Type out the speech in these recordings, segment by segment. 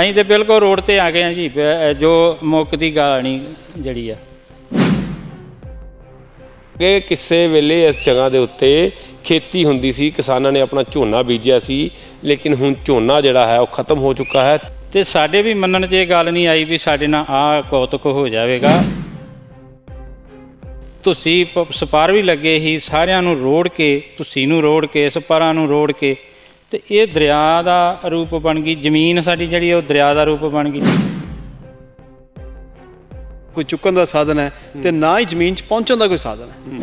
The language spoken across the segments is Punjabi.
ਅਸੀਂ ਤੇ ਬਿਲਕੁਲ ਰੋਡ ਤੇ ਆ ਗਏ ਆ ਜੀ ਜੋ ਮੁੱਕ ਦੀ ਗਾਣੀ ਜਿਹੜੀ ਆ। ਕਿ ਕਿਸੇ ਵੇਲੇ ਇਸ ਜਗ੍ਹਾ ਦੇ ਉੱਤੇ ਖੇਤੀ ਹੁੰਦੀ ਸੀ ਕਿਸਾਨਾਂ ਨੇ ਆਪਣਾ ਝੋਨਾ ਬੀਜਿਆ ਸੀ ਲੇਕਿਨ ਹੁਣ ਝੋਨਾ ਜਿਹੜਾ ਹੈ ਉਹ ਖਤਮ ਹੋ ਚੁੱਕਾ ਹੈ। ਤੇ ਸਾਡੇ ਵੀ ਮੰਨਣ 'ਚ ਇਹ ਗੱਲ ਨਹੀਂ ਆਈ ਵੀ ਸਾਡੇ ਨਾਲ ਆ ਕੌਤਕ ਹੋ ਜਾਵੇਗਾ। ਤੁਸੀਂ ਸਪਾਰ ਵੀ ਲੱਗੇ ਸੀ ਸਾਰਿਆਂ ਨੂੰ ਰੋੜ ਕੇ ਤੁਸੀਂ ਨੂੰ ਰੋੜ ਕੇ ਸਪਾਰਾਂ ਨੂੰ ਰੋੜ ਕੇ ਤੇ ਇਹ ਦਰਿਆ ਦਾ ਰੂਪ ਬਣ ਗਈ ਜ਼ਮੀਨ ਸਾਡੀ ਜਿਹੜੀ ਉਹ ਦਰਿਆ ਦਾ ਰੂਪ ਬਣ ਗਈ। ਕੋਈ ਚੁੱਕਣ ਦਾ ਸਾਧਨ ਹੈ ਤੇ ਨਾ ਹੀ ਜ਼ਮੀਨ 'ਚ ਪਹੁੰਚਣ ਦਾ ਕੋਈ ਸਾਧਨ ਹੈ।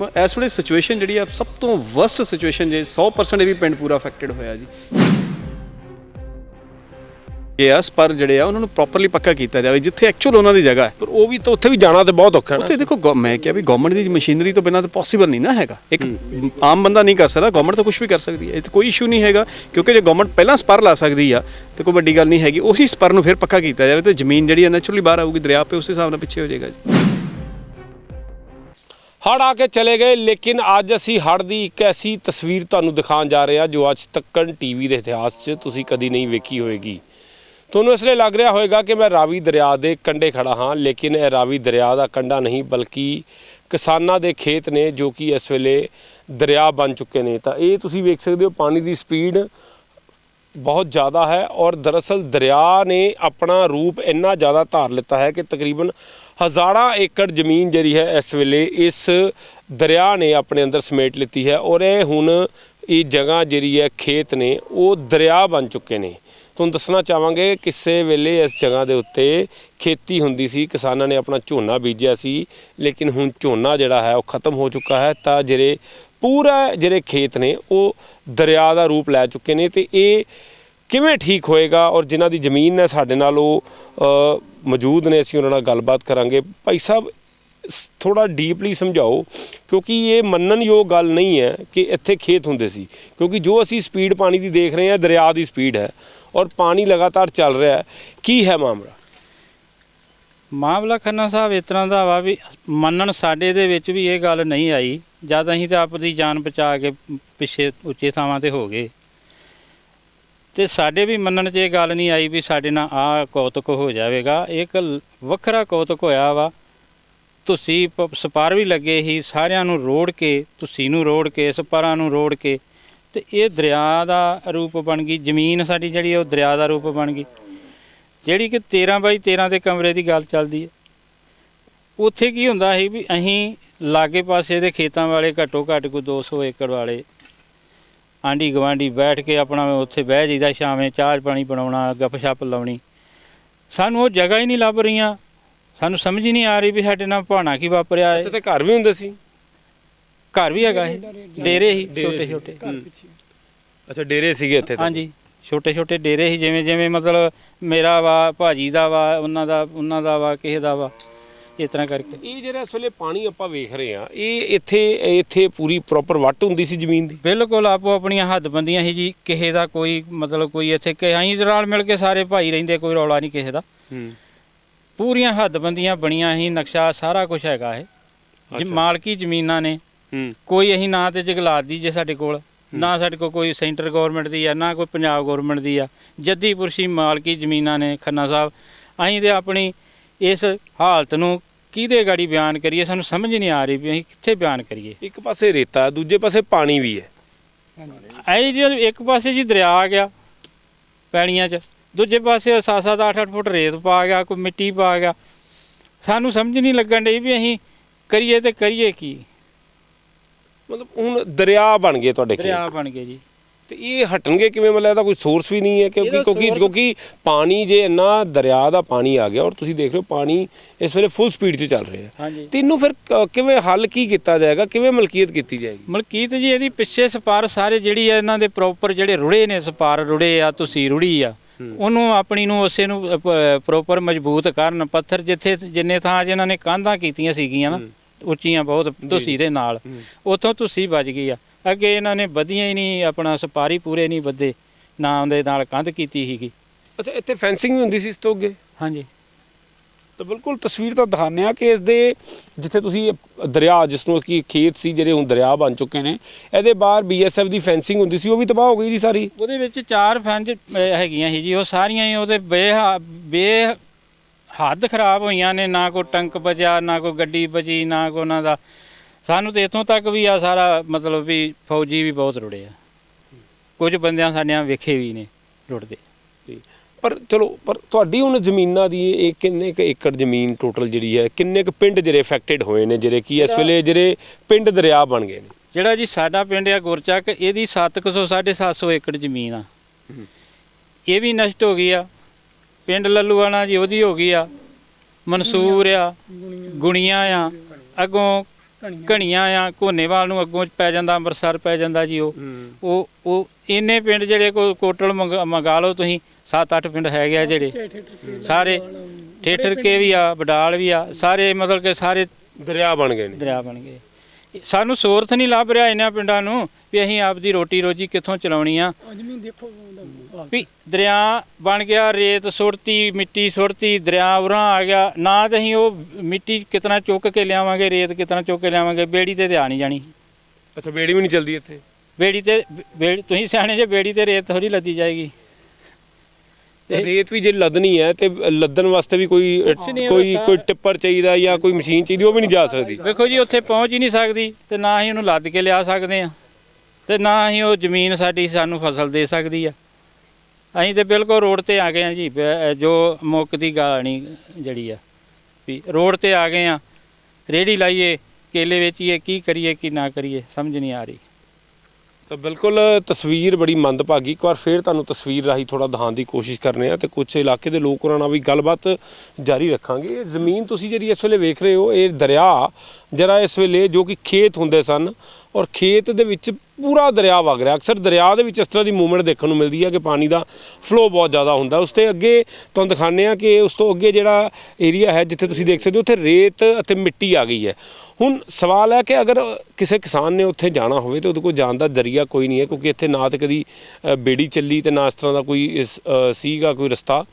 ਮ- ਇਸ ਵੇਲੇ ਸਿਚੁਏਸ਼ਨ ਜਿਹੜੀ ਆ ਸਭ ਤੋਂ ਵਰਸਟ ਸਿਚੁਏਸ਼ਨ ਜੇ 100% ਇਹ ਵੀ ਪਿੰਡ ਪੂਰਾ ਅਫੈਕਟਡ ਹੋਇਆ ਜੀ। ਯਸ ਪਰ ਜਿਹੜੇ ਆ ਉਹਨਾਂ ਨੂੰ ਪ੍ਰੋਪਰਲੀ ਪੱਕਾ ਕੀਤਾ ਜਾਵੇ ਜਿੱਥੇ ਐਕਚੁਅਲ ਉਹਨਾਂ ਦੀ ਜਗ੍ਹਾ ਹੈ। ਪਰ ਉਹ ਵੀ ਤਾਂ ਉੱਥੇ ਵੀ ਜਾਣਾ ਤੇ ਬਹੁਤ ਔਖਾ ਹੈ ਨਾ। ਉੱਥੇ ਦੇਖੋ ਗੌ- ਮੈਂ ਕਿਹਾ ਵੀ ਗਵਰਨਮੈਂਟ ਦੀ ਮਸ਼ੀਨਰੀ ਤੋਂ ਬਿਨਾਂ ਤਾਂ ਪੋਸੀਬਲ ਨਹੀਂ ਨਾ ਹੈਗਾ। ਇੱਕ ਆਮ ਬੰਦਾ ਨਹੀਂ ਕਰ ਸਕਦਾ ਗਵਰਨਮੈਂਟ ਤਾਂ ਕੁਝ ਵੀ ਕਰ ਸਕਦੀ ਹੈ। ਇਹ 'ਤੇ ਕੋਈ ਇਸ਼ੂ ਨਹੀਂ ਹੈਗਾ ਕਿਉਂਕਿ ਜੇ ਗਵਰਨਮੈਂਟ ਪਹਿਲਾਂ ਸਪਰ ਲਾ ਸਕਦੀ ਆ ਤੇ ਕੋਈ ਵੱਡੀ ਗੱਲ ਨਹੀਂ ਹੈਗੀ ਉਸੇ ਸਪਰ ਨੂੰ ਫਿਰ ਪੱਕਾ ਕੀਤਾ ਜਾਵੇ ਤੇ ਜ਼ਮੀਨ ਜਿਹੜੀ ਹੈ ਨੈਚੁਰਲੀ ਬਾਹਰ ਆਊਗੀ ਦਰਿਆ ਪੇ ਉਸ ਹਿਸਾਬ ਨਾਲ ਪਿੱਛੇ ਹੋ ਜਾਏਗਾ ਜੀ। ਹੜ ਆ ਕੇ ਚਲੇ ਗਏ ਲੇਕਿਨ ਅੱਜ ਅਸੀਂ ਹੜ ਦੀ ਇੱਕ ਐਸੀ ਤਸਵੀਰ ਤੁਹਾਨੂੰ ਦਿਖਾਉਣ ਜਾ ਰਹੇ ਹਾਂ ਜੋ ਅੱਜ ਤੱਕਨ ਟੀਵੀ ਦੇ ਇਤਿਹਾਸ 'ਚ ਤੁਸੀਂ ਕਦੀ ਨਹੀਂ ਵੇਖੀ ਹੋਏਗੀ। ਤੁਹਾਨੂੰ ਇਸ ਲਈ ਲੱਗ ਰਿਹਾ ਹੋਵੇਗਾ ਕਿ ਮੈਂ ਰਾਵੀ ਦਰਿਆ ਦੇ ਕੰਢੇ ਖੜਾ ਹਾਂ, ਲੇਕਿਨ ਇਹ ਰਾਵੀ ਦਰਿਆ ਦਾ ਕੰਢਾ ਨਹੀਂ, ਬਲਕਿ ਕਿਸਾਨਾਂ ਦੇ ਖੇਤ ਨੇ ਜੋ ਕਿ ਇਸ ਵੇਲੇ ਦਰਿਆ ਬਣ ਚੁੱਕੇ ਨੇ। ਤਾਂ ਇਹ ਤੁਸੀਂ ਵੇਖ ਸਕਦੇ ਹੋ, ਪਾਣੀ ਦੀ ਸਪੀਡ ਬਹੁਤ ਜ਼ਿਆਦਾ ਹੈ ਔਰ ਦਰਅਸਲ ਦਰਿਆ ਨੇ ਆਪਣਾ ਰੂਪ ਇੰਨਾ ਜ਼ਿਆਦਾ ਧਾਰ ਲਿੱਤਾ ਹੈ ਕਿ ਤਕਰੀਬਨ ਹਜ਼ਾਰਾਂ ਏਕੜ ਜ਼ਮੀਨ ਜਿਹੜੀ ਹੈ ਇਸ ਵੇਲੇ ਇਸ ਦਰਿਆ ਨੇ ਆਪਣੇ ਅੰਦਰ ਸਮੇਟ ਲਿੱਤੀ ਹੈ ਔਰ ਇਹ ਹੁਣ ਇਹ ਜਗ੍ਹਾ ਜਿਹੜੀ ਹੈ ਖੇਤ ਨੇ, ਉਹ ਦਰਿਆ ਬਣ ਚੁੱਕੇ ਨੇ। ਤੁਹਾਨੂੰ ਦੱਸਣਾ ਚਾਹਾਂਗੇ, ਕਿਸੇ ਵੇਲੇ ਇਸ ਜਗ੍ਹਾ ਦੇ ਉੱਤੇ ਖੇਤੀ ਹੁੰਦੀ ਸੀ, ਕਿਸਾਨਾਂ ਨੇ ਆਪਣਾ ਝੋਨਾ ਬੀਜਿਆ ਸੀ, ਲੇਕਿਨ ਹੁਣ ਝੋਨਾ ਜਿਹੜਾ ਹੈ, ਉਹ ਖਤਮ ਹੋ ਚੁੱਕਾ ਹੈ। ਤਾਂ ਜਿਹੜੇ ਪੂਰਾ ਜਿਹੜੇ ਖੇਤ ਨੇ, ਉਹ ਦਰਿਆ ਦਾ ਰੂਪ ਲੈ ਚੁੱਕੇ ਨੇ ਤੇ ਇਹ ਕਿਵੇਂ ਠੀਕ ਹੋਏਗਾ ਔਰ ਜਿਨ੍ਹਾਂ ਦੀ ਜ਼ਮੀਨ ਹੈ ਸਾਡੇ ਨਾਲ ਉਹ ਮੌਜੂਦ ਨੇ, ਅਸੀਂ ਉਹਨਾਂ ਨਾਲ ਗੱਲਬਾਤ ਕਰਾਂਗੇ। ਭਾਈ ਸਾਹਿਬ ਥੋੜਾ ਡੀਪਲੀ ਸਮਝਾਓ, ਕਿਉਂਕਿ ਇਹ ਮੰਨਣਯੋਗ ਗੱਲ ਨਹੀਂ ਹੈ ਕਿ ਇੱਥੇ ਖੇਤ ਹੁੰਦੇ ਸੀ, ਕਿਉਂਕਿ ਜੋ ਅਸੀਂ ਸਪੀਡ ਪਾਣੀ ਦੀ ਦੇਖ ਰਹੇ ਹਾਂ ਦਰਿਆ ਦੀ ਸਪੀਡ ਹੈ ਔਰ ਪਾਣੀ ਲਗਾਤਾਰ ਚੱਲ ਰਿਹਾ ਹੈ। ਕੀ ਹੈ ਮਾਮਲਾ? ਮਾਮਲਾ ਖੰਨਾ ਸਾਹਿਬ, ਇਸ ਤਰ੍ਹਾਂ ਦਾ ਵਾ ਵੀ ਮੰਨਣ ਸਾਡੇ ਦੇ ਵਿੱਚ ਵੀ ਇਹ ਗੱਲ ਨਹੀਂ ਆਈ, ਜਦ ਅਸੀਂ ਤਾਂ ਆਪਣੀ ਜਾਨ ਬਚਾ ਕੇ ਪਿੱਛੇ ਉੱਚੇ ਥਾਵਾਂ ਤੇ ਹੋ ਗਏ। ਤੇ ਸਾਡੇ ਵੀ ਮੰਨਣ 'ਚ ਇਹ ਗੱਲ ਨਹੀਂ ਆਈ ਵੀ ਸਾਡੇ ਨਾਲ ਆ ਕੌਤਕ ਹੋ ਜਾਵੇਗਾ। ਇੱਕ ਵੱਖਰਾ ਕੌਤਕ ਹੋਇਆ ਵਾ ਤੁਸੀਂ ਪ- ਸਪਾਰ ਵੀ ਲੱਗੇ ਸੀ, ਸਾਰਿਆਂ ਨੂੰ ਰੋੜ ਕੇ, ਤੁਸੀਂ ਨੂੰ ਰੋੜ ਕੇ, ਸਪਾਰਾਂ ਨੂੰ ਰੋੜ ਕੇ, ਤੇ ਇਹ ਦਰਿਆ ਦਾ ਰੂਪ ਬਣ ਗਈ, ਜ਼ਮੀਨ ਸਾਡੀ ਜਿਹੜੀ ਆ ਉਹ ਦਰਿਆ ਦਾ ਰੂਪ ਬਣ ਗਈ। ਜਿਹੜੀ ਕਿ 13 ਬਾਈ 13 ਦੇ ਕਮਰੇ ਦੀ ਗੱਲ ਚੱਲਦੀ ਹੈ ਉੱਥੇ ਕੀ ਹੁੰਦਾ ਸੀ ਵੀ ਅਸੀਂ ਲਾਗੇ ਪਾਸੇ ਦੇ ਖੇਤਾਂ ਵਾਲੇ ਘੱਟੋ ਘੱਟ ਕੋਈ 200 ਏਕੜ ਵਾਲੇ ਆਂਢੀ ਗਵਾਂਢੀ ਬੈਠ ਕੇ ਆਪਣਾ ਉੱਥੇ ਬਹਿ ਜਾਈਦਾ ਸ਼ਾਮੇ ਚਾਹ ਪਾਣੀ ਬਣਾਉਣਾ, ਗੱਪਸ਼ਪ ਲਾਉਣੀ। ਸਾਨੂੰ ਉਹ ਜਗ੍ਹਾ ਹੀ ਨਹੀਂ ਲੱਭ ਰਹੀਆਂ। ਸਾਨੂੰ ਸਮਝ ਹੀ ਨਹੀਂ ਆ ਰਹੀ ਵੀ ਸਾਡੇ ਨਾਲ ਭਾਣਾ ਕੀ ਵਾਪਰਿਆ ਹੈ। ਇੱਥੇ ਤੇ ਘਰ ਵੀ ਹੁੰਦੇ ਸੀ? ਘਰ ਵੀ ਹੈਗਾ ਇਹ ਡੇਰੇ ਹੀ ਛੋਟੇ ਛੋਟੇ। ਅੱਛਾ ਡੇਰੇ ਸੀਗੇ ਇੱਥੇ ਤਾਂ। ਹਾਂਜੀ ਛੋਟੇ ਛੋਟੇ ਡੇਰੇ ਸੀ ਜਿਵੇਂ ਜਿਵੇਂ ਮਤਲਬ ਮੇਰਾ ਵਾ ਭਾਜੀ ਦਾ ਵਾ ਉਹਨਾਂ ਦਾ ਉਹਨਾਂ ਦਾ ਵਾ ਕਿਸੇ ਦਾ ਵਾ ਇਸ ਤਰ੍ਹਾਂ ਕਰਕੇ। ਇਹ ਜਿਹੜਾ ਇਸ ਵੇਲੇ ਪਾਣੀ ਆਪਾਂ ਵੇਖ ਰਹੇ ਆ ਇਹ ਇੱਥੇ ਇੱਥੇ ਪੂਰੀ ਪ੍ਰੋਪਰ ਵੱਟ ਹੁੰਦੀ ਸੀ ਜ਼ਮੀਨ ਦੀ? ਬਿਲਕੁਲ ਆਪੋ ਆਪਣੀਆਂ ਹੱਦਬੰਦੀਆਂ ਸੀ ਜੀ ਕਿਸੇ ਦਾ ਕੋਈ ਮਤਲਬ ਕੋਈ ਇੱਥੇ ਕਿ ਅਸੀਂ ਰਲ ਮਿਲ ਕੇ ਸਾਰੇ ਭਾਈ ਰਹਿੰਦੇ ਕੋਈ ਰੌਲਾ ਨਹੀਂ ਕਿਸੇ ਦਾ। ਹੂੰ। ਪੂਰੀਆਂ ਹੱਦਬੰਦੀਆਂ ਬਣੀਆਂ ਸੀ ਨਕਸ਼ਾ ਸਾਰਾ ਕੁਝ ਹੈਗਾ ਇਹ। ਜੀ। ਮਾਲਕੀ ਜ਼ਮੀਨਾਂ ਨੇ। ਹੂੰ। ਕੋਈ ਅਸੀਂ ਨਾ ਤੇ ਜਗਲਾਤ ਦੀ ਜੇ ਸਾਡੇ ਕੋਲ ਨਾ ਸਾਡੇ ਕੋਲ ਕੋਈ ਸੈਂਟਰ ਗਵਰਨਮੈਂਟ ਦੀ ਆ ਨਾ ਕੋਈ ਪੰਜਾਬ ਗਵਰਨਮੈਂਟ ਦੀ ਆ। ਜੱਦੀ ਪੁਰਸ਼ੀ ਮਾਲਕੀ ਜ਼ਮੀਨਾਂ ਨੇ ਖੰਨਾ ਸਾਹਿਬ। ਅਸੀਂ ਤੇ ਆਪਣੀ ਇਸ ਹਾਲਤ ਨੂੰ ਕਿਹਦੇ ਗਾੜੀ ਬਿਆਨ ਕਰੀਏ? ਸਾਨੂੰ ਸਮਝ ਨਹੀਂ ਆ ਰਹੀ ਵੀ ਅਸੀਂ ਕਿੱਥੇ ਬਿਆਨ ਕਰੀਏ। ਇੱਕ ਪਾਸੇ ਰੇਤਾ ਦੂਜੇ ਪਾਸੇ ਪਾਣੀ ਵੀ ਹੈ। ਐ ਜੀ ਇੱਕ ਪਾਸੇ ਜੀ ਦਰਿਆ ਆ ਗਿਆ ਪੈਣੀਆਂ 'ਚ। ਦੂਜੇ ਪਾਸੇ 7-7 8-8 ਫੁੱਟ ਰੇਤ ਪਾ ਗਿਆ ਕੋਈ ਮਿੱਟੀ ਪਾ ਗਿਆ। ਸਾਨੂੰ ਸਮਝ ਨਹੀਂ ਲੱਗਣ ਡਈ ਵੀ ਅਸੀਂ ਕਰੀਏ ਤੇ ਕਰੀਏ ਕੀ। ਮਤਲਬ ਹੁਣ ਦਰਿਆ ਬਣ ਗਏ ਤੁਹਾਡੇ ਖੇਤ। ਦਰਿਆ ਬਣ ਗਏ ਜੀ। ਤੇ ਇਹ ਹਟਣਗੇ ਕਿਵੇਂ? ਮਤਲਬ ਇਹਦਾ ਕੋਈ ਸੋਰਸ ਵੀ ਨਹੀਂ ਹੈ ਕਿਉਂਕਿ ਕਿਉਂਕਿ ਕਿਉਂਕਿ ਪਾਣੀ ਜੇ ਇੰਨਾ ਦਰਿਆ ਦਾ ਪਾਣੀ ਆ ਗਿਆ ਔਰ ਤੁਸੀਂ ਦੇਖ ਰਹੇ ਹੋ ਪਾਣੀ ਇਸ ਵੇਲੇ ਫੁੱਲ ਸਪੀਡ 'ਚ ਚੱਲ ਰਿਹਾ। ਤੇ ਇਹਨੂੰ ਫਿਰ ਕਿਵੇਂ ਹੱਲ ਕੀ ਕੀਤਾ ਜਾਏਗਾ? ਕਿਵੇਂ ਮਲਕੀਅਤ ਕੀਤੀ ਜਾਏਗੀ? ਮਲਕੀਤ ਜੀ ਇਹਦੀ ਪਿੱਛੇ ਸਪਾਰ ਸਾਰੇ ਜਿਹੜੀ ਆ ਇਹਨਾਂ ਦੇ ਪ੍ਰੋਪਰ ਜਿਹੜੇ ਰੁੜੇ ਨੇ ਸਪਾਰ ਰੁੜੇ ਆ ਤੁਸੀਂ ਰੁੜੀ ਆ। ਉਹਨੂੰ ਆਪਣੀ ਨੂੰ ਉਸੇ ਨੂੰ ਪ੍ਰੋਪਰ ਮਜ਼ਬੂਤ ਕਰਨ ਪੱਥਰ ਜਿੱਥੇ ਜਿੰਨੇ ਥਾਂ ਇਹਨਾਂ ਨੇ ਕੰਧਾਂ ਕੀਤੀਆਂ ਸੀਗੀਆਂ ਨਾ ਉੱਚੀਆਂ ਬਹੁਤ ਤੁਸੀਂ ਦੇ ਨਾਲ। ਉਥੋਂ ਤੁਸੀਂ ਵੱਜ ਗਈ ਆ। ਅੱਗੇ ਇਹਨਾਂ ਨੇ ਵਧੀਆਂ ਹੀ ਨਹੀਂ ਆਪਣਾ ਸਪਾਰੀ ਪੂਰੇ ਨਹੀਂ ਵੱਧੇ ਨਾ ਉਹਦੇ ਨਾਲ ਕੰਧ ਕੀਤੀ ਸੀਗੀ। ਅੱਛਾ ਇੱਥੇ ਫੈਂਸਿੰਗ ਵੀ ਹੁੰਦੀ ਸੀ ਇਸ ਤੋਂ ਅੱਗੇ? ਹਾਂਜੀ। ਤਾਂ ਬਿਲਕੁਲ ਤਸਵੀਰ ਤਾਂ ਦਿਖਾਉਂਦੇ ਆ ਕਿ ਇਸ ਦੇ ਜਿੱਥੇ ਤੁਸੀਂ ਦਰਿਆ, ਜਿਸ ਨੂੰ ਕੀ ਖੇਤ ਸੀ ਜਿਹੜੇ ਹੁਣ ਦਰਿਆ ਬਣ ਚੁੱਕੇ ਨੇ, ਇਹਦੇ ਬਾਹਰ ਬੀਐਸਐਫ ਦੀ ਫੈਂਸਿੰਗ ਹੁੰਦੀ ਸੀ, ਉਹ ਵੀ ਤਬਾਹ ਹੋ ਗਈ ਜੀ ਸਾਰੀ। ਉਹਦੇ ਵਿੱਚ ਚਾਰ ਫੈਂਜ ਹੈਗੀਆਂ ਸੀ ਜੀ, ਉਹ ਸਾਰੀਆਂ ਹੀ ਉਹਦੇ ਬੇ ਬੇ ਹੱਦ ਖਰਾਬ ਹੋਈਆਂ ਨੇ, ਨਾ ਕੋਈ ਟੰਕ ਬਚਿਆ, ਨਾ ਕੋਈ ਗੱਡੀ ਬਚੀ, ਨਾ ਕੋਈ ਉਹਨਾਂ ਦਾ। ਸਾਨੂੰ ਤੇ ਇੱਥੋਂ ਤੱਕ ਵੀ ਆ ਸਾਰਾ ਮਤਲਬ ਵੀ ਫੌਜੀ ਵੀ ਬਹੁਤ ਰੁੜੇ ਆ। ਕੁਝ ਬੰਦਿਆਂ ਸਾਡਿਆਂ ਵੇਖੇ ਵੀ ਨੇ ਰੁੜਦੇ। ਪਰ ਚਲੋ ਪਰ ਤੁਹਾਡੀ ਹੁਣ ਜ਼ਮੀਨਾਂ ਦੀ ਇਹ ਕਿੰਨੇ ਕੁ ਏਕੜ ਜ਼ਮੀਨ ਟੋਟਲ ਜਿਹੜੀ ਹੈ ਕਿੰਨੇ ਕੁ ਪਿੰਡ ਜਿਹੜੇ ਅਫੈਕਟਡ ਹੋਏ ਨੇ ਜਿਹੜੇ ਕਿ ਇਸ ਵੇਲੇ ਜਿਹੜੇ ਪਿੰਡ ਦਰਿਆ ਬਣ ਗਏ ਨੇ? ਜਿਹੜਾ ਜੀ ਸਾਡਾ ਪਿੰਡ ਆ ਗੁਰਚੱਕ ਇਹਦੀ 700 750 ਏਕੜ ਜ਼ਮੀਨ ਆ। ਇਹ ਵੀ ਨਸ਼ਟ ਹੋ ਗਈ ਆ। ਪਿੰਡ ਲੱਲੂਆਣਾ ਜੀ ਉਹਦੀ ਹੋ ਗਈ ਆ। ਮਨਸੂਰ ਆ ਗੁਣੀਆਂ ਆ ਅੱਗੋਂ ਘਣੀਆਂ ਆ ਕੋਨੇਵਾਲ ਨੂੰ ਅੱਗੋਂ ਪੈ ਜਾਂਦਾ ਅੰਮ੍ਰਿਤਸਰ ਪੈ ਜਾਂਦਾ ਜੀ ਉਹ। ਉਹ ਉਹ ਇੰਨੇ ਪਿੰਡ ਜਿਹੜੇ ਕੋ ਕੋਟਲ ਮੰਗ- ਮੰਗਾ ਲਓ ਤੁਸੀਂ 7-8 ਪਿੰਡ ਹੈਗੇ ਆ ਜਿਹੜੇ। ਸਾਰੇ ਠੇਠਰ ਕੇ ਵੀ ਆ ਬਡਾਲ ਵੀ ਆ ਸਾਰੇ ਮਤਲਬ ਕਿ ਸਾਰੇ ਦਰਿਆ ਬਣ ਗਏ ਨੇ। ਦਰਿਆ ਬਣ ਗਏ। ਸਾਨੂੰ ਸੋਰਥ ਨਹੀਂ ਲੱਭ ਰਿਹਾ ਇਹਨਾਂ ਪਿੰਡਾਂ ਨੂੰ ਵੀ ਅਸੀਂ ਆਪਦੀ ਰੋਟੀ ਰੋਜੀ ਕਿੱਥੋਂ ਚਲਾਉਣੀ ਆ। ਵੀ ਦਰਿਆ ਬਣ ਗਿਆ ਰੇਤ ਸੁੱਟਤੀ ਮਿੱਟੀ ਸੁੱਟਤੀ ਦਰਿਆ ਉਰਾਂ ਆ ਗਿਆ। ਨਾ ਤੇ ਅਸੀਂ ਉਹ ਮਿੱਟੀ ਕਿਤਨਾ ਚੁੱਕ ਕੇ ਲਿਆਵਾਂਗੇ ਰੇਤ ਕਿਤਨਾ ਚੁੱਕ ਕੇ ਲਿਆਵਾਂਗੇ ਬੇੜੀ ਤੇ ਤੇ ਆ ਨਹੀਂ ਜਾਣੀ। ਅੱਛਾ ਬੇੜੀ ਵੀ ਨਹੀਂ ਚੱਲਦੀ ਇੱਥੇ? ਬੇੜੀ ਤੇ ਤੁਸੀਂ ਸਿਆਣੇ ਜੇ ਬੇੜੀ ਤੇ ਰੇਤ ਥੋੜੀ ਲੱਦੀ ਜਾਏਗੀ। ਰੇਤ ਵੀ ਜੇ ਲੱਦਣੀ ਹੈ ਤੇ ਲੱਦਣ ਵਾਸਤੇ ਵੀ ਕੋਈ ਕੋਈ। ਕੋਈ ਟਿੱਪਰ ਚਾਹੀਦਾ ਜਾਂ ਕੋਈ ਮਸ਼ੀਨ ਚਾਹੀਦੀ ਉਹ ਵੀ ਨਹੀਂ ਜਾ ਸਕਦੀ। ਵੇਖੋ ਜੀ ਉੱਥੇ ਪਹੁੰਚ ਹੀ ਨਹੀਂ ਸਕਦੀ ਤੇ ਨਾ ਹੀ ਉਹਨੂੰ ਲੱਦ ਕੇ ਲਿਆ ਸਕਦੇ ਆ ਤੇ ਨਾ ਹੀ ਉਹ ਜ਼ਮੀਨ ਸਾਡੀ ਸਾਨੂੰ ਫਸਲ ਦੇ ਸਕਦੀ ਆ। ਅਸੀਂ ਤੇ ਬਿਲਕੁਲ ਰੋਡ ਤੇ ਆ ਗਏ ਆ ਜੀ ਜੋ ਮੁੱਕ ਦੀ ਗਾਣੀ ਜਿਹੜੀ ਆ ਵੀ ਰੋਡ ਤੇ ਆ ਗਏ ਆ ਰੇੜੀ ਲਾਈਏ ਕੇਲੇ ਵੇਚੀਏ ਕੀ ਕਰੀਏ ਕੀ ਨਾ ਕਰੀਏ ਸਮਝ ਨਹੀਂ ਆ ਰਹੀ। ਤਾਂ ਬਿਲਕੁਲ ਤਸਵੀਰ ਬੜੀ ਮੰਦਭਾਗੀ। ਇੱਕ ਵਾਰ ਫੇਰ ਤੁਹਾਨੂੰ ਤਸਵੀਰ ਰਾਹੀਂ ਥੋੜਾ ਦਿਖਾਉਣ ਦੀ ਕੋਸ਼ਿਸ਼ ਕਰਨੇ ਆ ਤੇ ਕੁਝ ਇਲਾਕੇ ਦੇ ਲੋਕ ਉਹਨਾਂ ਨਾਲ ਵੀ ਗੱਲਬਾਤ ਜਾਰੀ ਰੱਖਾਂਗੇ। ਇਹ ਜ਼ਮੀਨ ਤੁਸੀਂ ਜਿਹੜੀ ਇਸ ਵੇਲੇ ਵੇਖ ਰਹੇ ਹੋ, ਇਹ ਦਰਿਆ ਜਰਾ ਇਸ ਵੇਲੇ ਜੋ ਕਿ ਖੇਤ ਹੁੰਦੇ ਸਨ ਔਰ ਖੇਤ ਦੇ ਵਿੱਚ ਪੂਰਾ ਦਰਿਆ ਵਗ ਰਿਹਾ। ਅਕਸਰ ਦਰਿਆ ਦੇ ਵਿੱਚ ਇਸ ਤਰ੍ਹਾਂ ਦੀ ਮੂਵਮੈਂਟ ਦੇਖਣ ਨੂੰ ਮਿਲਦੀ ਹੈ ਕਿ ਪਾਣੀ ਦਾ ਫਲੋ ਬਹੁਤ ਜ਼ਿਆਦਾ ਹੁੰਦਾ। ਉਸ ਤੇ ਅੱਗੇ ਤੁਹਾਨੂੰ ਦਿਖਾਉਂਦੇ ਆ ਕਿ ਉਸ ਤੋਂ ਅੱਗੇ ਜਿਹੜਾ ਏਰੀਆ ਹੈ ਜਿੱਥੇ ਤੁਸੀਂ ਦੇਖ ਸਕਦੇ ਹੋ, ਉੱਥੇ ਰੇਤ ਅਤੇ ਮਿੱਟੀ ਆ ਗਈ ਹੈ। ਹੁਣ ਸਵਾਲ ਹੈ ਕਿ ਅਗਰ ਕਿਸੇ ਕਿਸਾਨ ਨੇ ਉੱਥੇ ਜਾਣਾ ਹੋਵੇ ਤੇ ਉਹਦੇ ਕੋਲ ਜਾਣ ਦਾ ਦਰਿਆ ਕੋਈ ਨਹੀਂ ਹੈ ਕਿਉਂਕਿ ਇੱਥੇ ਨਾ ਤੇ ਕਦੀ ਬੇੜੀ ਚੱਲੀ ਤੇ ਨਾ ਇਸ ਤਰ੍ਹਾਂ ਦਾ ਕੋਈ ਸੀਗਾ, ਕੋਈ ਰਸਤਾ।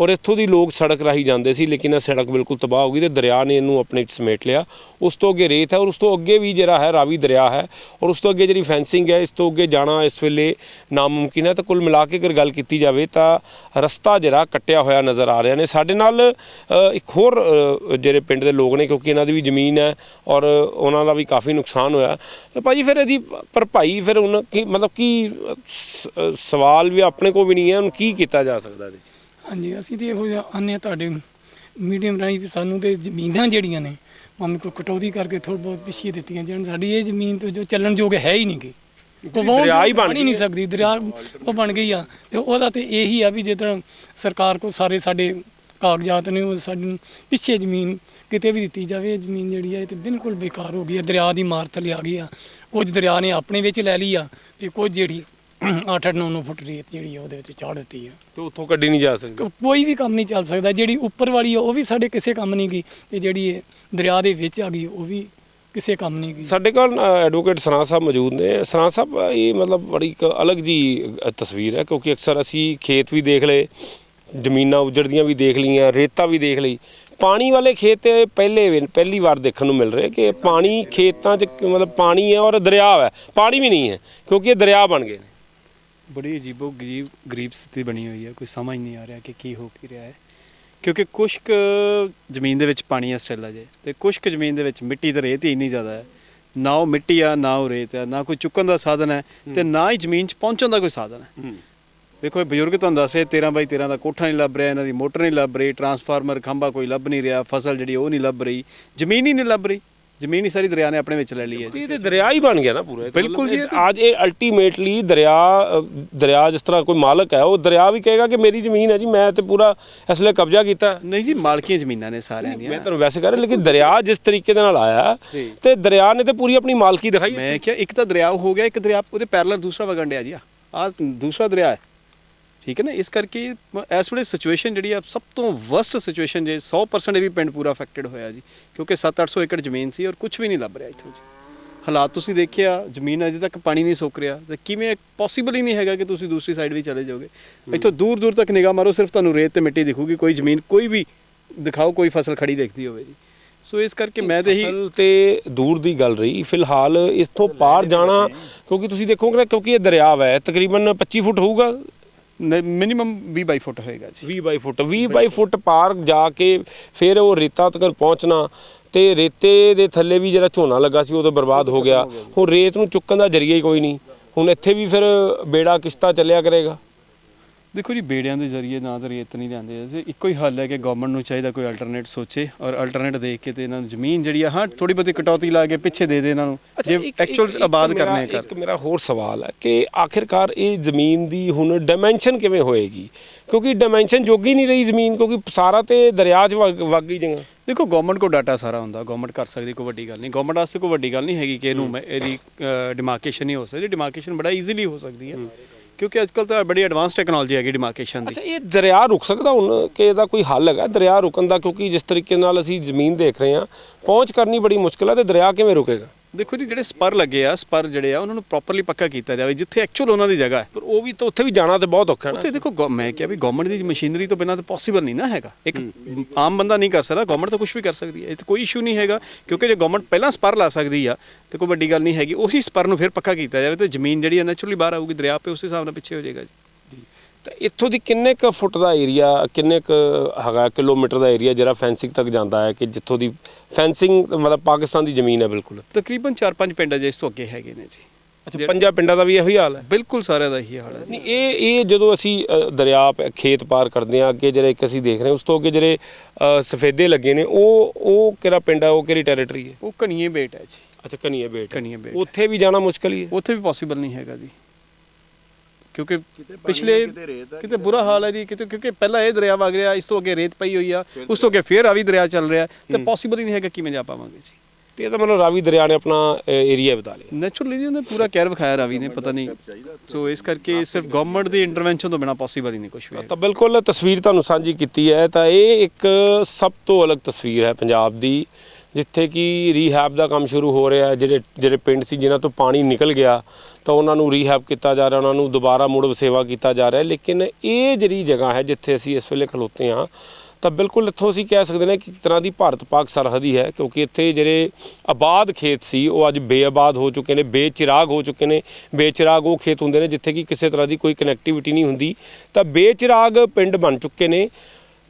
ਔਰ ਇੱਥੋਂ ਦੀ ਲੋਕ ਸੜਕ ਰਾਹੀਂ ਜਾਂਦੇ ਸੀ, ਲੇਕਿਨ ਇਹ ਸੜਕ ਬਿਲਕੁਲ ਤਬਾਹ ਹੋ ਗਈ ਤੇ ਦਰਿਆ ਨੇ ਇਹਨੂੰ ਆਪਣੇ ਵਿੱਚ ਸਮੇਟ ਲਿਆ। ਉਸ ਤੋਂ ਅੱਗੇ ਰੇਤ ਹੈ ਔਰ ਉਸ ਤੋਂ ਅੱਗੇ ਵੀ ਜਿਹੜਾ ਹੈ ਰਾਵੀ ਦਰਿਆ ਹੈ ਔਰ ਉਸ ਤੋਂ ਅੱਗੇ ਜਿਹੜੀ ਫੈਂਸਿੰਗ ਹੈ, ਇਸ ਤੋਂ ਅੱਗੇ ਜਾਣਾ ਇਸ ਵੇਲੇ ਨਾਮੁਮਕਿਨ ਹੈ। ਤਾਂ ਕੁੱਲ ਮਿਲਾ ਕੇ ਅਗਰ ਗੱਲ ਕੀਤੀ ਜਾਵੇ ਤਾਂ ਰਸਤਾ ਜਿਹੜਾ ਕੱਟਿਆ ਹੋਇਆ ਨਜ਼ਰ ਆ ਰਿਹਾ ਨੇ। ਸਾਡੇ ਨਾਲ ਇੱਕ ਹੋਰ ਜਿਹੜੇ ਪਿੰਡ ਦੇ ਲੋਕ ਨੇ ਕਿਉਂਕਿ ਇਹਨਾਂ ਦੀ ਵੀ ਜ਼ਮੀਨ ਹੈ ਔਰ ਉਹਨਾਂ ਦਾ ਵੀ ਕਾਫੀ ਨੁਕਸਾਨ ਹੋਇਆ। ਤਾਂ ਭਾਜੀ ਫਿਰ ਇਹਦੀ ਭਰਪਾਈ ਫਿਰ ਉਹਨਾਂ ਕੀ, ਮਤਲਬ ਕੀ ਸ- ਸਵਾਲ ਵੀ ਆਪਣੇ ਕੋਲ ਵੀ ਨਹੀਂ ਹੈ। ਉਹਨੂੰ ਕੀ ਕੀਤਾ ਜਾ ਸਕਦਾ ਇਹਦੇ 'ਚ? ਹਾਂਜੀ ਅਸੀਂ ਤੇ ਇਹੋ ਜਿਹਾ ਆਨੇ ਤੁਹਾਡੇ ਮੀਡੀਅਮ ਰਾਹੀਂ ਵੀ ਸਾਨੂੰ ਤੇ ਜ਼ਮੀਨਾਂ ਜਿਹੜੀਆਂ ਨੇ ਮਾਮੇ ਕੋਲ ਕਟੌਤੀ ਕਰਕੇ ਥੋੜਾ ਬਹੁਤ ਪਿੱਛੇ ਦਿੱਤੀਆਂ ਜਾਣ ਸਾਡੀ ਇਹ ਜ਼ਮੀਨ ਤੋਂ ਜੋ ਚੱਲਣ ਯੋਗ ਹੈ ਹੀ ਨਹੀਂ ਗੀ। ਦਰਿਆ ਹੀ ਬਣ ਨਹੀਂ ਸਕਦੀ ਦਰਿਆ ਉਹ ਬਣ ਗਈ ਆ। ਤੇ ਉਹਦਾ ਤੇ ਇਹੀ ਆ ਵੀ ਜਦੋਂ ਸਰਕਾਰ ਕੋਲ ਸਾਰੇ ਸਾਡੇ ਕਾਗਜ਼ਾਤ ਨੇ ਉਹ ਸਾਨੂੰ ਪਿੱਛੇ ਜ਼ਮੀਨ ਕਿਤੇ ਵੀ ਦਿੱਤੀ ਜਾਵੇ ਇਹ ਜ਼ਮੀਨ ਜਿਹੜੀ ਆ ਇਹ ਤੇ ਬਿਲਕੁਲ ਬੇਕਾਰ ਹੋ ਗਈ ਆ ਦਰਿਆ ਦੀ ਮਾਰ ਥੱਲੇ ਆ ਗਈ ਆ। ਕੁਝ ਦਰਿਆ ਨੇ ਆਪਣੇ ਵਿੱਚ ਲੈ ਲਈ ਆ ਤੇ ਕੁਝ ਜਿਹੜੀ 8-8 9-9 ਫੁੱਟ ਰੇਤ ਜਿਹੜੀ ਆ ਉਹਦੇ ਵਿੱਚ ਚਾੜ ਦਿੱਤੀ ਆ। ਤੇ ਉੱਥੋਂ ਕੱਢੀ ਨਹੀਂ ਜਾ ਸਕਦੀ? ਕੋ- ਕੋਈ ਵੀ ਕੰਮ ਨਹੀਂ ਚੱਲ ਸਕਦਾ। ਜਿਹੜੀ ਉੱਪਰ ਵਾਲੀ ਆ ਉਹ ਵੀ ਸਾਡੇ ਕਿਸੇ ਕੰਮ ਨਹੀਂ ਗਈ। ਤੇ ਜਿਹੜੀ ਇਹ ਦਰਿਆ ਦੇ ਵਿੱਚ ਆ ਗਈ ਉਹ ਵੀ ਕਿਸੇ ਕੰਮ ਨਹੀਂ ਗਈ। ਸਾਡੇ ਕੋਲ ਐਡਵੋਕੇਟ ਸਰਾਂ ਸਾਹਿਬ ਮੌਜੂਦ ਨੇ। ਸਰਾਂ ਸਾਹਿਬ ਇਹ ਮਤਲਬ ਬੜੀ ਇੱਕ ਅਲੱਗ ਜੀ ਅ, ਤਸਵੀਰ ਹੈ ਕਿਉਂਕਿ ਅਕਸਰ ਅਸੀਂ ਖੇਤ ਵੀ ਦੇਖ ਲਏ ਜ਼ਮੀਨਾਂ ਉਜੜਦੀਆਂ ਵੀ ਦੇਖ ਲਈਆਂ ਰੇਤਾ ਵੀ ਦੇਖ ਲਈ। ਪਾਣੀ ਵਾਲੇ ਖੇਤ ਇਹ ਪਹਿਲੇ ਵੀ- ਪਹਿਲੀ ਵਾਰ ਦੇਖਣ ਨੂੰ ਮਿਲ ਰਹੇ ਕਿ ਪਾਣੀ ਖੇਤਾਂ 'ਚ ਕ- ਮਤਲਬ ਪਾਣੀ ਹੈ ਔਰ ਦਰਿਆ ਹੈ। ਪਾਣੀ ਵੀ ਨਹੀਂ ਹੈ ਕਿਉਂਕਿ ਇਹ ਦਰਿਆ ਬਣ ਗਏ ਨੇ। ਬੜੀ ਅਜੀਬੋ ਗਰੀਬ ਗਰੀਬ ਸਥਿਤੀ ਬਣੀ ਹੋਈ ਹੈ। ਕੋਈ ਸਮਝ ਨਹੀਂ ਆ ਰਿਹਾ ਕਿ ਕੀ ਹੋ ਕੀ ਰਿਹਾ ਹੈ। ਕਿਉਂਕਿ ਕੁਛ ਕੁ ਜ਼ਮੀਨ ਦੇ ਵਿੱਚ ਪਾਣੀ ਹੈ ਸਟੈਲਾ ਜੇ ਤੇ ਕੁਛ ਕੁ ਜ਼ਮੀਨ ਦੇ ਵਿੱਚ ਮਿੱਟੀ ਤੇ ਰੇਤ ਹੀ ਇੰਨੀ ਜ਼ਿਆਦਾ ਹੈ। ਨਾ ਉਹ ਮਿੱਟੀ ਆ ਨਾ ਉਹ ਰੇਤ ਆ ਨਾ ਕੋਈ ਚੁੱਕਣ ਦਾ ਸਾਧਨ ਹੈ ਤੇ ਨਾ ਹੀ ਜ਼ਮੀਨ 'ਚ ਪਹੁੰਚਣ ਦਾ ਕੋਈ ਸਾਧਨ ਹੈ। ਵੇਖੋ ਇਹ ਬਜ਼ੁਰਗ ਤੁਹਾਨੂੰ ਦੱਸ ਰਹੇ 13 ਬਾਈ 13 ਦਾ ਕੋਠਾ ਨਹੀਂ ਲੱਭ ਰਿਹਾ ਇਹਨਾਂ ਦੀ ਮੋਟਰ ਨਹੀਂ ਲੱਭ ਰਹੀ ਟਰਾਂਸਫਾਰਮਰ ਖੰਭਾ ਕੋਈ ਲੱਭ ਨਹੀਂ ਰਿਹਾ ਫਸਲ ਜਿਹੜੀ ਉਹ ਨਹੀਂ ਲੱਭ ਰਹੀ ਜ਼ਮੀਨ ਹੀ ਨਹੀਂ ਲੱਭ ਰਹੀ। ਜ਼ਮੀਨ ਹੀ ਸਾਰੀ ਦਰਿਆ ਨੇ ਆਪਣੇ ਵਿੱਚ ਲੈ ਲਈ ਹੈ ਜੀ ਇਹ ਤੇ ਦਰਿਆ ਹੀ ਬਣ ਗਿਆ ਨਾ ਪੂਰਾ ਇਹ ਤਾਂ ਬਿਲਕੁਲ ਜੀ, ਇਹ- ਅੱਜ ਇਹ ਅਲਟੀਮੇਟਲੀ ਦਰਿਆ ਅ, ਦਰਿਆ ਜਿਸ ਤਰ੍ਹਾਂ ਕੋਈ ਮਾਲਕ ਹੈ ਉਹ ਦਰਿਆ ਵੀ ਕਹੇਗਾ ਕਿ ਮੇਰੀ ਜ਼ਮੀਨ ਹੈ ਜੀ ਮੈਂ ਤੇ ਪੂਰਾ ਇਸ ਲਈ ਕਬਜ਼ਾ ਕੀਤਾ ਹੈ। ਨਹੀਂ ਜੀ ਮਾਲਕੀਆਂ ਜ਼ਮੀਨਾਂ ਨੇ ਸਾਰਿਆਂ ਦੀਆਂ ਮੈਂ ਤੁਹਾਨੂੰ ਵੈਸੇ ਕਹਿ ਰਿਹਾ ਲੇਕਿਨ ਦਰਿਆ ਜਿਸ ਤਰੀਕੇ ਦੇ ਨਾਲ ਆਇਆ ਜੀ। ਤੇ ਦਰਿਆ ਨੇ ਤੇ ਪੂਰੀ ਆਪਣੀ ਮਾਲਕੀ ਦਿਖਾਈ। ਮੈਂ ਕਿਹਾ ਇੱਕ ਤਾਂ ਦਰਿਆ ਹੋ ਗਿਆ ਇੱਕ ਦਰਿਆ ਉਹਦੇ ਪੈਰਲਲ ਦੂਸਰਾ ਵਗਣ ਡਿਆ ਜੀ ਆ ਦੂਸਰਾ ਦਰਿਆ ਹੈ ਠੀਕ ਹੈ ਨਾ? ਇਸ ਕਰਕੇ ਇਸ ਵੇਲੇ ਸਿਚੁਏਸ਼ਨ ਜਿਹੜੀ ਆ ਸਭ ਤੋਂ ਵਰਸਟ ਸਿਚੁਏਸ਼ਨ ਜੇ 100% ਇਹ ਵੀ ਪਿੰਡ ਪੂਰਾ ਅਫੈਕਟਡ ਹੋਇਆ ਜੀ। ਕਿਉਂਕਿ 7-800 ਏਕੜ ਜ਼ਮੀਨ ਸੀ ਔਰ ਕੁਝ ਵੀ ਨਹੀਂ ਲੱਭ ਰਿਹਾ ਇੱਥੋਂ ਜੀ। ਹਾਲਾਤ ਤੁਸੀਂ ਦੇਖਿਆ ਜ਼ਮੀਨ ਅਜੇ ਤੱਕ ਪਾਣੀ ਨਹੀਂ ਸੁੱਕ ਰਿਹਾ। ਤੇ ਕਿਵੇਂ ਪੋਸੀਬਲ ਹੀ ਨਹੀਂ ਹੈਗਾ ਕਿ ਤੁਸੀਂ ਦੂਸਰੀ ਸਾਈਡ ਵੀ ਚਲੇ ਜਾਓਗੇ। ਇੱਥੋਂ ਦੂਰ ਦੂਰ ਤੱਕ ਨਿਗਾਹ ਮਾਰੋ ਸਿਰਫ ਤੁਹਾਨੂੰ ਰੇਤ ਤੇ ਮਿੱਟੀ ਦਿਖੂਗੀ ਕੋਈ ਜ਼ਮੀਨ ਕੋਈ ਵੀ ਦਿਖਾਓ ਕੋਈ ਫਸਲ ਖੜੀ ਦਿਖਦੀ ਹੋਵੇ ਜੀ। ਸੋ ਇਸ ਕਰਕੇ ਮੈਂ ਤੇ ਹੀ ਤੇ ਦੂਰ ਦੀ ਗੱਲ ਰਹੀ। ਫਿਲਹਾਲ ਇੱਥੋਂ ਪਾਰ ਜਾਣਾ ਕਿਉਂਕਿ ਤੁਸੀਂ ਦੇਖੋਗੇ ਨਾ ਕਿਉਂਕਿ ਇਹ ਦਰਿਆ ਹੈ ਤਕਰੀਬਨ 25 ਫੁੱਟ ਹੋਊਗਾ। ਮਿਨੀਮਮ 20 ਬਾਈ ਫੁੱਟ ਹੋਏਗਾ ਜੀ। 20 ਬਾਈ ਫੁੱਟ। 20 ਬਾਈ ਫੁੱਟ ਪਾਰ ਜਾ ਕੇ ਫਿਰ ਉਹ ਰੇਤਾ ਤੱਕ ਪਹੁੰਚਣਾ ਤੇ ਰੇਤੇ ਦੇ ਥੱਲੇ ਵੀ ਜਿਹੜਾ ਝੋਨਾ ਲੱਗਾ ਸੀ, ਉਹ ਤਾਂ ਬਰਬਾਦ ਹੋ ਗਿਆ। ਹੁਣ ਰੇਤ ਨੂੰ ਚੁੱਕਣ ਦਾ ਜਰੀਆ ਹੀ ਕੋਈ ਨਹੀਂ। ਹੁਣ ਇੱਥੇ ਵੀ ਫਿਰ ਬੇੜਾ ਕਿਸ਼ਤਾ ਚੱਲਿਆ ਕਰੇਗਾ। ਦੇਖੋ ਜੀ ਬੇੜਿਆਂ ਦੇ ਜ਼ਰੀਏ ਨਾ ਤਾਂ ਰੇਤ ਨਹੀਂ ਜਾਂਦੇ ਅਸੀਂ। ਇੱਕੋ ਹੀ ਹੱਲ ਹੈ ਕਿ ਗਵਰਨਮੈਂਟ ਨੂੰ ਚਾਹੀਦਾ ਕੋਈ ਅਲਟਰਨੇਟ ਸੋਚੇ ਔਰ ਅਲਟਰਨੇਟ ਦੇਖ ਕੇ ਤੇ ਇਹਨਾਂ ਨੂੰ ਜ਼ਮੀਨ ਜਿਹੜੀ ਆ ਹਾਂ ਥੋੜੀ ਬਹੁਤੀ ਕਟੌਤੀ ਲਾ ਕੇ ਪਿੱਛੇ ਦੇ ਦੇ ਇਹਨਾਂ ਨੂੰ। ਜੇ ਐਕਚੁਅਲ ਆਬਾਦ ਕਰਨੇ ਕਰ ਇੱਕ ਮੇਰਾ ਹੋਰ ਸਵਾਲ ਹੈ ਕਿ ਆਖਿਰਕਾਰ ਇਹ ਜ਼ਮੀਨ ਦੀ ਹੁਣ ਡਾਈਮੈਂਸ਼ਨ ਕਿਵੇਂ ਹੋਏਗੀ? ਕਿਉਂਕਿ ਡਾਈਮੈਂਸ਼ਨ ਜੋਗੀ ਨਹੀਂ ਰਹੀ ਜ਼ਮੀਨ ਕਿਉਂਕਿ ਸਾਰਾ ਤੇ ਦਰਿਆ 'ਚ ਵਗ ਗਈ ਜਗ੍ਹਾ। ਦੇਖੋ ਗਵਰਨਮੈਂਟ ਕੋ ਡਾਟਾ ਸਾਰਾ ਹੁੰਦਾ ਗਵਰਨਮੈਂਟ ਕਰ ਸਕਦੀ ਕੋਈ ਵੱਡੀ ਗੱਲ ਨਹੀਂ। ਗਵਰਨਮੈਂਟ ਵਾਸਤੇ ਕੋਈ ਵੱਡੀ ਗੱਲ ਨਹੀਂ ਹੈਗੀ ਕਿ ਇਹਨੂੰ ਇਹਦੀ ਡਿਮਾਰਕੇਸ਼ਨ ਨਹੀਂ ਹੋ ਸਕਦੀ। ਡਿਮਾਰਕੇਸ਼ਨ ਬੜਾ ਈਜ਼ੀਲੀ ਹੋ ਸਕਦੀ ਹੈ। ਕਿਉਂਕਿ ਅੱਜਕੱਲ ਤਾਂ ਬੜੀ ਐਡਵਾਂਸ ਟੈਕਨੋਲੋਜੀ ਹੈਗੀ ਡਿਮਾਰਕੇਸ਼ਨ ਦੀ। ਅੱਛਾ, ਇਹ ਦਰਿਆ ਰੁਕ ਸਕਦਾ, ਹੁਣ ਕਿ ਇਹਦਾ ਕੋਈ ਹੱਲ ਹੈਗਾ? ਦਰਿਆ ਰੁਕਣ ਦਾ ਕਿਉਂਕਿ ਜਿਸ ਤਰੀਕੇ ਨਾਲ ਅਸੀਂ ਜ਼ਮੀਨ ਦੇਖ ਰਹੇ ਹਾਂ, ਪਹੁੰਚ ਕਰਨੀ ਬੜੀ ਮੁਸ਼ਕਿਲ ਹੈ ਤੇ ਦਰਿਆ ਕਿਵੇਂ ਰੁਕੇਗਾ? ਦੇਖੋ ਜੀ ਜਿਹੜੇ ਸਪਰ ਲੱਗੇ ਆ ਸਪਰ ਜਿਹੜੇ ਆ ਉਹਨਾਂ ਨੂੰ ਪ੍ਰੋਪਰਲੀ ਪੱਕਾ ਕੀਤਾ ਜਾਵੇ ਜਿੱਥੇ ਐਕਚੁਅਲ ਉਹਨਾਂ ਦੀ ਜਗ੍ਹਾ ਹੈ। ਪਰ ਉਹ ਵੀ ਤਾਂ ਉੱਥੇ ਵੀ ਜਾਣਾ ਤੇ ਬਹੁਤ ਔਖਾ ਹੈ ਨਾ। ਉੱਥੇ ਦੇਖੋ ਗੌ- ਮੈਂ ਕਿਹਾ ਵੀ ਗਵਰਨਮੈਂਟ ਦੀ ਮਸ਼ੀਨਰੀ ਤੋਂ ਬਿਨਾਂ ਤਾਂ ਪੋਸੀਬਲ ਨਹੀਂ ਨਾ ਹੈਗਾ। ਇੱਕ ਆਮ ਬੰਦਾ ਨਹੀਂ ਕਰ ਸਕਦਾ ਗਵਰਨਮੈਂਟ ਤਾਂ ਕੁਝ ਵੀ ਕਰ ਸਕਦੀ ਹੈ। ਇਹ 'ਚ ਕੋਈ ਇਸ਼ੂ ਨਹੀਂ ਹੈਗਾ ਕਿਉਂਕਿ ਜੇ ਗਵਰਨਮੈਂਟ ਪਹਿਲਾਂ ਸਪਰ ਲਾ ਸਕਦੀ ਆ ਤੇ ਕੋਈ ਵੱਡੀ ਗੱਲ ਨਹੀਂ ਹੈਗੀ। ਉਸੇ ਸਪਰ ਨੂੰ ਫਿਰ ਪੱਕਾ ਕੀਤਾ ਜਾਵੇ ਤੇ ਜ਼ਮੀਨ ਜਿਹੜੀ ਹੈ ਨੈਚੁਰਲੀ ਬਾਹਰ ਆਊਗੀ ਦਰਿਆ ਪੇ ਉਸ ਹਿਸਾਬ ਨਾਲ ਪਿੱਛੇ ਹੋ ਜਾਏਗਾ ਜੀ। ਤਾਂ ਇੱਥੋਂ ਦੀ ਕਿੰਨੇ ਕ ਫੁੱਟ ਦਾ ਏਰੀਆ ਕਿੰਨੇ ਕ ਹੈਗਾ ਕਿਲੋਮੀਟਰ ਦਾ ਏਰੀਆ ਜਿਹੜਾ ਫੈਂਸਿੰਗ ਤੱਕ ਜਾਂਦਾ ਹੈ ਕਿ ਜਿੱਥੋਂ ਦੀ ਫੈਂਸਿੰਗ ਮਤਲਬ ਪਾਕਿਸਤਾਨ ਦੀ ਜ਼ਮੀਨ ਹੈ ਬਿਲਕੁਲ? ਤਕਰੀਬਨ 4-5 ਪਿੰਡ ਅਜੇ ਇਸ ਤੋਂ ਅੱਗੇ ਹੈਗੇ ਨੇ ਜੀ। ਅੱਛਾ ਪੰਜਾਂ ਪਿੰਡਾਂ ਦਾ ਵੀ ਇਹੋ ਹੀ ਹਾਲ ਹੈ? ਬਿਲਕੁਲ ਸਾਰਿਆਂ ਦਾ ਇਹੀ ਹਾਲ ਹੈ। ਨਹੀਂ ਇਹ ਇਹ ਜਦੋਂ ਅਸੀਂ ਦਰਿਆ ਖੇਤ ਪਾਰ ਕਰਦੇ ਹਾਂ ਅੱਗੇ ਜਿਹੜੇ ਇੱਕ ਅਸੀਂ ਦੇਖ ਰਹੇ ਹਾਂ ਉਸ ਤੋਂ ਅੱਗੇ ਜਿਹੜੇ ਸਫੇਦੇ ਲੱਗੇ ਨੇ ਉਹ ਉਹ ਕਿਹੜਾ ਪਿੰਡ ਹੈ ਉਹ ਕਿਹੜੀ ਟੈਰੀਟਰੀ ਹੈ? ਉਹ ਕਣੀਏ ਬੇਟ ਹੈ ਜੀ। ਅੱਛਾ ਕਨੀਏ ਬੇਟ ਕਨੀਏ ਬੇਟ ਉੱਥੇ ਵੀ ਜਾਣਾ ਮੁਸ਼ਕਲ ਹੀ ਹੈ? ਉੱਥੇ ਵੀ ਪੋਸੀਬਲ ਨਹੀਂ ਹੈਗਾ ਜੀ। ਕਿਉਂਕਿ ਪਿਛਲੇ ਕਿਤੇ ਬੁਰਾ ਹਾਲ ਹੈ ਜੀ ਕਿਤੇ ਕਿਉਂਕਿ ਪਹਿਲਾਂ ਇਹ ਦਰਿਆ ਵਗ ਰਿਹਾ ਇਸ ਤੋਂ ਅੱਗੇ ਰੇਤ ਪਈ ਹੋਈ ਆ ਉਸ ਤੋਂ ਅੱਗੇ ਫੇਰ ਰਾਵੀ ਦਰਿਆ ਚੱਲ ਰਿਹਾ ਤੇ ਪੋਸੀਬਲ ਹੀ ਨਹੀਂ ਹੈਗਾ ਕਿਵੇਂ ਜਾ ਪਾਵਾਂਗੇ ਜੀ। ਤੇ ਇਹ ਤਾਂ ਮਤਲਬ ਰਾਵੀ ਦਰਿਆ ਨੇ ਆਪਣਾ ਏਰੀਆ ਬਤਾ ਲਿਆ। ਨੈਚੁਰਲੀ ਉਹਨੇ ਪੂਰਾ ਕਹਿਰ ਵਿਖਾਇਆ ਰਾਵੀ ਨੇ ਪਤਾ ਨਹੀਂ। ਸੋ ਇਸ ਕਰਕੇ ਸਿਰਫ ਗਵਰਨਮੈਂਟ ਦੀ ਇੰਟਰਵੈਂਸ਼ਨ ਤੋਂ ਬਿਨਾ ਪੋਸੀਬਲ ਹੀ ਨਹੀਂ ਕੁਝ ਵੀ ਤਾਂ ਬਿਲਕੁਲ ਤਸਵੀਰ ਤੁਹਾਨੂੰ ਸਾਂਝੀ ਕੀਤੀ ਹੈ। ਤਾਂ ਇਹ ਇੱਕ ਸਭ ਤੋਂ ਅਲੱਗ ਤਸਵੀਰ ਹੈ ਪੰਜਾਬ ਦੀ। ਜਿੱਥੇ ਕਿ ਰੀਹੈਬ ਦਾ ਕੰਮ ਸ਼ੁਰੂ ਹੋ ਰਿਹਾ ਜਿਹੜੇ ਜਿਹੜੇ ਪਿੰਡ ਸੀ ਜਿਨ੍ਹਾਂ ਤੋਂ ਪਾਣੀ ਨਿਕਲ ਗਿਆ, ਤਾਂ ਉਹਨਾਂ ਨੂੰ ਰੀਹੈਬ ਕੀਤਾ ਜਾ ਰਿਹਾ, ਉਹਨਾਂ ਨੂੰ ਦੁਬਾਰਾ ਮੁੜ ਵਸੇਵਾ ਕੀਤਾ ਜਾ ਰਿਹਾ। ਲੇਕਿਨ ਇਹ ਜਿਹੜੀ ਜਗ੍ਹਾ ਹੈ ਜਿੱਥੇ ਅਸੀਂ ਇਸ ਵੇਲੇ ਖਲੋਤੇ ਹਾਂ, ਤਾਂ ਬਿਲਕੁਲ ਇੱਥੋਂ ਅਸੀਂ ਕਹਿ ਸਕਦੇ ਨੇ ਕਿ ਇੱਕ ਤਰ੍ਹਾਂ ਦੀ ਭਾਰਤ ਪਾਕ ਸਰਹੱਦੀ ਹੈ, ਕਿਉਂਕਿ ਇੱਥੇ ਜਿਹੜੇ ਆਬਾਦ ਖੇਤ ਸੀ, ਉਹ ਅੱਜ ਬੇਆਬਾਦ ਹੋ ਚੁੱਕੇ ਨੇ, ਬੇਚਿਰਾਗ ਹੋ ਚੁੱਕੇ ਨੇ। ਬੇਚਿਰਾਗ ਉਹ ਖੇਤ ਹੁੰਦੇ ਨੇ ਜਿੱਥੇ ਕਿ ਕਿਸੇ ਤਰ੍ਹਾਂ ਦੀ ਕੋਈ ਕਨੈਕਟੀਵਿਟੀ ਨਹੀਂ ਹੁੰਦੀ। ਤਾਂ ਬੇਚਿਰਾਗ ਪਿੰਡ ਬਣ ਚੁੱਕੇ ਨੇ।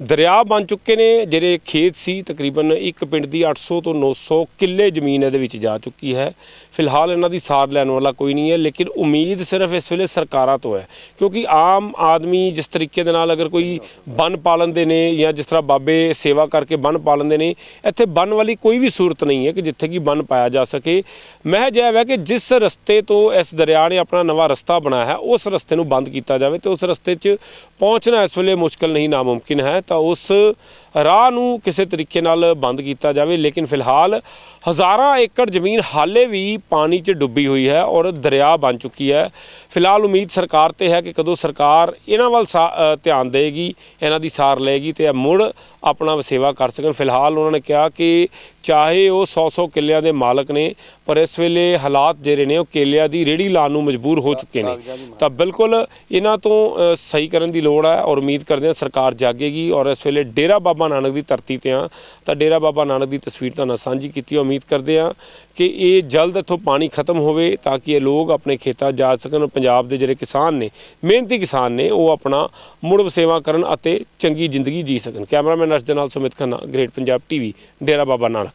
ਦਰਿਆ ਬਣ ਚੁੱਕੇ ਨੇ, ਜਿਹੜੇ ਖੇਤ ਸੀ ਤਕਰੀਬਨ ਇੱਕ ਪਿੰਡ ਦੀ 800 ਤੋਂ 900 ਕਿੱਲੇ ਜ਼ਮੀਨ ਇਹਦੇ ਵਿੱਚ ਜਾ ਚੁੱਕੀ ਹੈ। ਫਿਲਹਾਲ ਇਹਨਾਂ ਦੀ ਸਾਰ ਲੈਣ ਵਾਲਾ ਕੋਈ ਨਹੀਂ ਹੈ, ਲੇਕਿਨ ਉਮੀਦ ਸਿਰਫ ਇਸ ਵੇਲੇ ਸਰਕਾਰਾਂ ਤੋਂ ਹੈ, ਕਿਉਂਕਿ ਆਮ ਆਦਮੀ ਜਿਸ ਤਰੀਕੇ ਦੇ ਨਾਲ ਅਗਰ ਕੋਈ ਬੰਨ ਪਾਲਣ ਦੇ ਨੇ ਜਾਂ ਜਿਸ ਤਰ੍ਹਾਂ ਬਾਬੇ ਸੇਵਾ ਕਰਕੇ ਬੰਨ ਪਾਲਣ ਦੇ ਨੇ, ਇੱਥੇ ਬੰਨ ਵਾਲੀ ਕੋਈ ਵੀ ਸੂਰਤ ਨਹੀਂ ਹੈ ਕਿ ਜਿੱਥੇ ਕਿ ਬੰਨ ਪਾਇਆ ਜਾ ਸਕੇ। ਮਹਿਜ ਇਹ ਹੈ ਕਿ ਜਿਸ ਰਸਤੇ ਤੋਂ ਇਸ ਦਰਿਆ ਨੇ ਆਪਣਾ ਨਵਾਂ ਰਸਤਾ ਬਣਾਇਆ ਹੈ, ਉਸ ਰਸਤੇ ਨੂੰ ਬੰਦ ਕੀਤਾ ਜਾਵੇ ਤੇ ਉਸ ਰਸਤੇ 'ਚ ਪਹੁੰਚਣਾ ਇਸ ਵੇਲੇ ਮੁਸ਼ਕਲ ਨਹੀਂ, ਨਾਮੁਮਕਿਨ ਹੈ, ਤਾਂ ਉਸ ਰਾਹ ਨੂੰ ਕਿਸੇ ਤਰੀਕੇ ਨਾਲ ਬੰਦ ਕੀਤਾ ਜਾਵੇ। ਲੇਕਿਨ ਫਿਲਹਾਲ ਹਜ਼ਾਰਾਂ ਏਕੜ ਜ਼ਮੀਨ ਹਾਲੇ ਵੀ ਪਾਣੀ 'ਚ ਡੁੱਬੀ ਹੋਈ ਹੈ ਔਰ ਦਰਿਆ ਬਣ ਚੁੱਕੀ ਹੈ। ਫਿਲਹਾਲ ਉਮੀਦ ਸਰਕਾਰ ਤੇ ਹੈ ਕਿ ਕਦੋਂ ਸਰਕਾਰ ਇਹਨਾਂ ਵੱਲ ਸਾ- ਧਿਆਨ ਦੇਗੀ ਇਹਨਾਂ ਦੀ ਸਾਰ ਲਏਗੀ ਤੇ ਇਹ ਮੁੜ ਆਪਣਾ ਵਸੇਵਾ ਕਰ ਸਕਣ। ਫਿਲਹਾਲ ਉਹਨਾਂ ਨੇ ਕਿਹਾ ਕਿ ਚਾਹੇ ਉਹ 100-100 ਕਿੱਲਿਆਂ ਦੇ ਮਾਲਕ ਨੇ ਪਰ ਇਸ ਵੇਲੇ ਹਾਲਾਤ ਜਿਹੜੇ ਨੇ ਉਹ ਕੇਲਿਆਂ ਦੀ ਰੇੜੀ ਲਾਉਣ ਨੂੰ ਮਜਬੂਰ ਹੋ ਚੁੱਕੇ ਨੇ। ਤਾਂ ਬਿਲਕੁਲ ਇਹਨਾਂ ਤੋਂ ਸਹੀ ਕਰਨ ਦੀ ਲੋੜ ਹੈ ਔਰ ਉਮੀਦ ਕਰਦੇ ਹਾਂ ਸਰਕਾਰ ਜਾਗੇਗੀ ਔਰ ਇਸ ਵੇਲੇ ਡੇਰਾ ਬਾਬਾ ਨਾਨਕ ਦੀ ਧਰਤੀ ਤੇ ਆ ਤਾਂ ਡੇਰਾ ਬਾਬਾ ਨਾਨਕ ਦੀ ਤਸਵੀਰ ਤੁਹਾਨੂੰ ਸਾਂਝੀ ਕੀਤੀ ਹੈ। ਉਮੀਦ ਕਰਦੇ ਹਾਂ ਕਿ ਇਹ ਜਲਦ ਇੱਥੋਂ ਪਾਣੀ ਖਤਮ ਹੋਵੇ ਤਾਂ ਕਿ ਇਹ ਲੋਕ ਆਪਣੇ ਖੇਤਾਂ ਜਾ ਸਕਣ। ਪੰਜਾਬ ਦੇ ਜਿਹੜੇ ਕਿਸਾਨ ਨੇ ਮਿਹਨਤੀ ਕਿਸਾਨ ਨੇ ਉਹ ਆਪਣਾ ਮੁੜ ਵਸੇਵਾ ਕਰਨ ਅਤੇ ਚੰਗੀ ਜ਼ਿੰਦਗੀ ਜੀ ਸਕਣ। ਕੈਮਰਾਮੈਨ ਅਰਸ਼ ਦੇ ਨਾਲ ਸੁਮਿਤ ਖੰਨਾ ਗ੍ਰੇਟ ਪੰਜਾਬ ਟੀਵੀ ਡੇਰਾ ਬਾਬਾ ਨਾਨਕ।